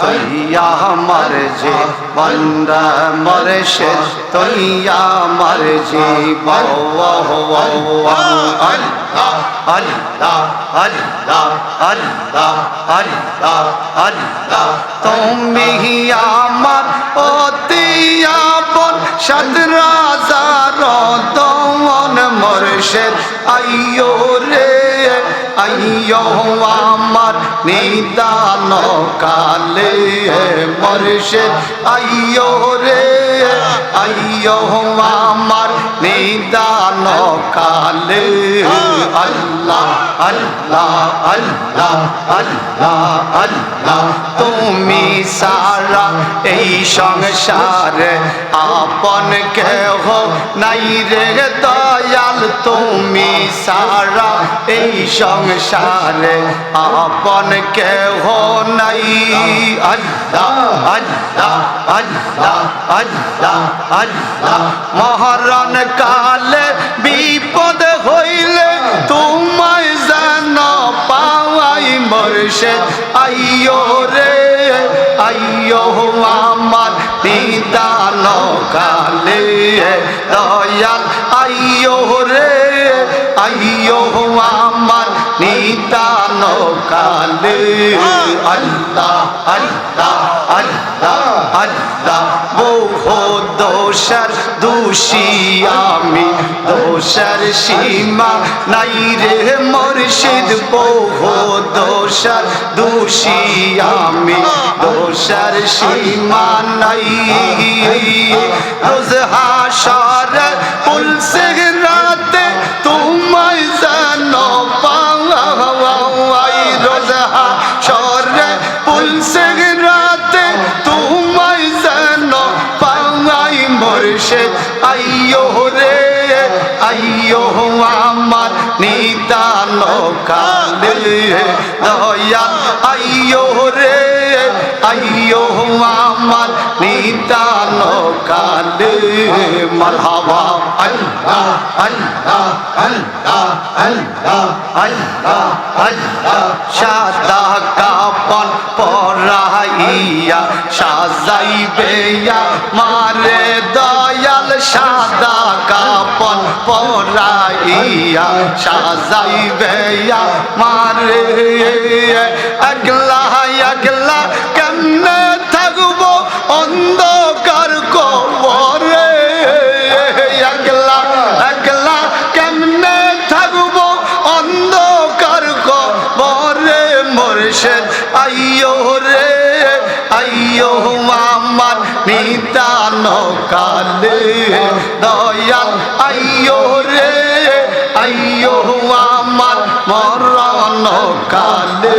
তৈয়া আমার যে বন্দ মরে সে তৈয়া আমার যে তুমি আমার অতিয়া বন সদরাজার দমন মরে সে। আইয়ো ভাইও আমার নিদান কালে মরশে আইয় রে আইয় আমার নিদান কালে আল্লাহ আল্লাহ আল্লাহ আল্লাহ তুমি সারা এই সংসারে আপন কেহ নাই রে দয়াল তুমি সারা এই সংসারে আপন কেহ নাই আল্লাহ আল্লাহ আল্লাহ আল্লাহ আল্লাহ মহরণ কালে বিপদ হইলে যেন পাওয়াই মরশে আইয়ো রে, আইয়ো আমার পিতা নকালে দয়াল, আইয়ো রে, আইয়ো আমার পিতা কালে আল্লাহ আল্লাহ আল্লাহ। দোষর দোষী আমি। দোষর সীমা নাই রে মর্শিদ পোহো দোষর দোষী আমি। দোষর সীমা নাই। রোজ হাসর পুলসে রাতে নিদান কালে দয়াল। আইয়ো রে, আইয়ো আমার নিদান কালে মারহাবা। আল্লাহ আল্লাহ আল্লাহ আল্লাহ আল্লাহ আল্লাহ। সাদা কাপন পরাইয়া, সাজাইবে মারে দয়াল। সাদা কাপন পড়াইয়া সাজাইবে মারে। আগলা আগলা নিদান কালে দয়াল আইয়ো রে, আইয়ো আমার মরণ কালে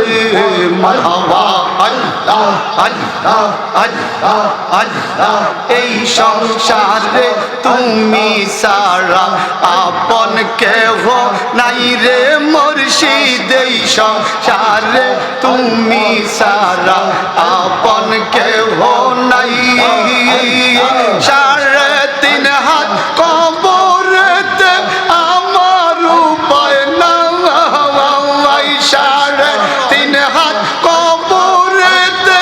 মারহাবা আল্লাহ আল্লাহ আল্লাহ আল্লাহ। এই সংসারে তুমি সারা আপন কেহ নাই রে মুর্শিদ। এই সংসারে তুমি সারা আপন কেহ সাড়ে তিন হাত কবরেতে আমার উপায় নাই সাড়ে তিন হাত কবরেতে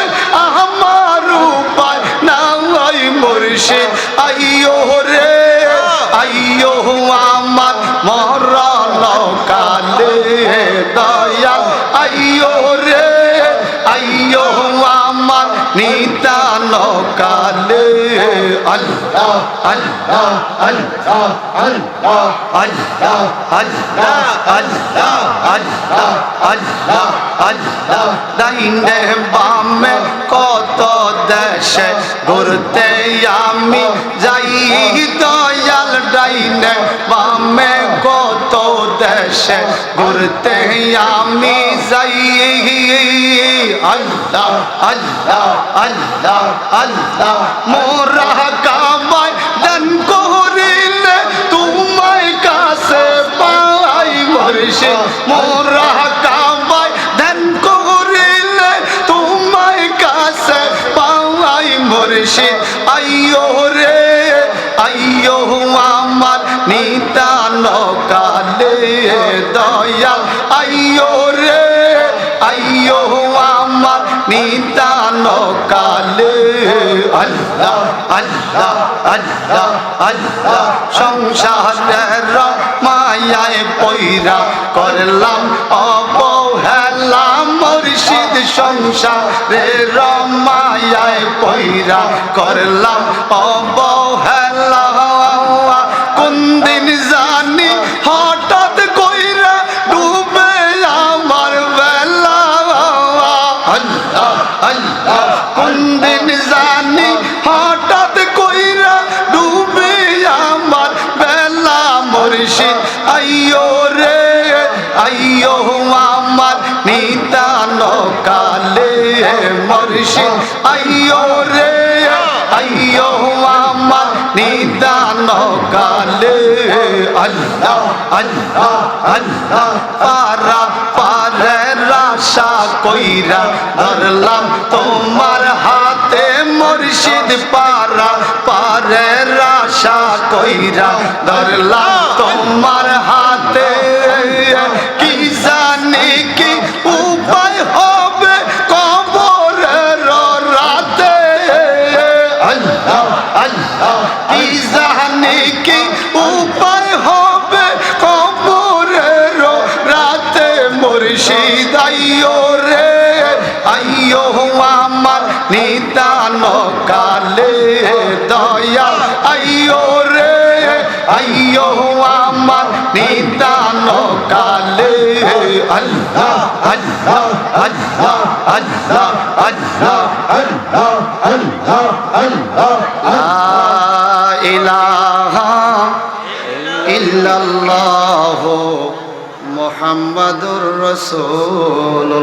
আমার উপায় নাই মুর্শিদ, আইয়ো রে, আইয়ো আমার মরণ কালে দয়াল। আইয়ো রে, আইয়ো আমার কালে আল্লাহ আল্লাহ আল্লাহ আল্লাহ আল্লাহ আল্লাহ আল্লাহ আল্লাহ আল্লাহ আল্লাহ দাইনে বামে কত দেশে ঘুরতে আমি যাই দয়াল ডাইনে বামে দেশে ঘুরতে আমি যাই। আল্লাহ আল্লাহ আল্লাহ আল্লাহ, মোরা কামাই দান করিলে তোমায় কাছে পাই মরশে মোরা কামাই দান করিলে তোমায় কাছে পাই মরশে আইয়ো রে, আইয়ো আমার নিতান কালে দয়াল আইয়ো রে, আইয়ো আমার নিদান কালে। আল্লাহ আল্লাহ আল্লাহ আল্লাহ, সংসারের মায়ায় পৈরা করলাম অবহেলা। মুর্শিদ সংসারের মায়ায় পৈরা করলাম অবহেলা। কোন দিন জানি কোন দিন জানি হঠাৎ কইরা ডুবে আমার বেলা মুর্শিদ আইয়ো রে, আইয়ো আমার নিদান কালে মুর্শিদ আইয়ো রে, আইয়ো আমার নিদান কালে আল্লাহ আল্লাহ আল্লাহ, পারে রাশা কইরা ধরলাম, তোমার হাতে মুর্শিদ পারা পারে রাশা কইরা ধরলাম, তোমার হাতে কি জানি কি উপায় হবে কবরের রাতে? আল্লাহ আল্লাহ, কি জানি কি উপায় হবে মুর্শিদ আইয়ো রে আইয়ো আমার নিদান কালে দয়া। আইয়ো রে আইয়ো আমার নিদান কালে আল্লাহ আল্লাহ আল্লাহ আল্লাহ আল্লাহ আল্লাহ আল্লাহ আল্লাহ। লা ইলাহা ইল্লাল্লাহ। মোহাম্মদুর রসুল্লাহ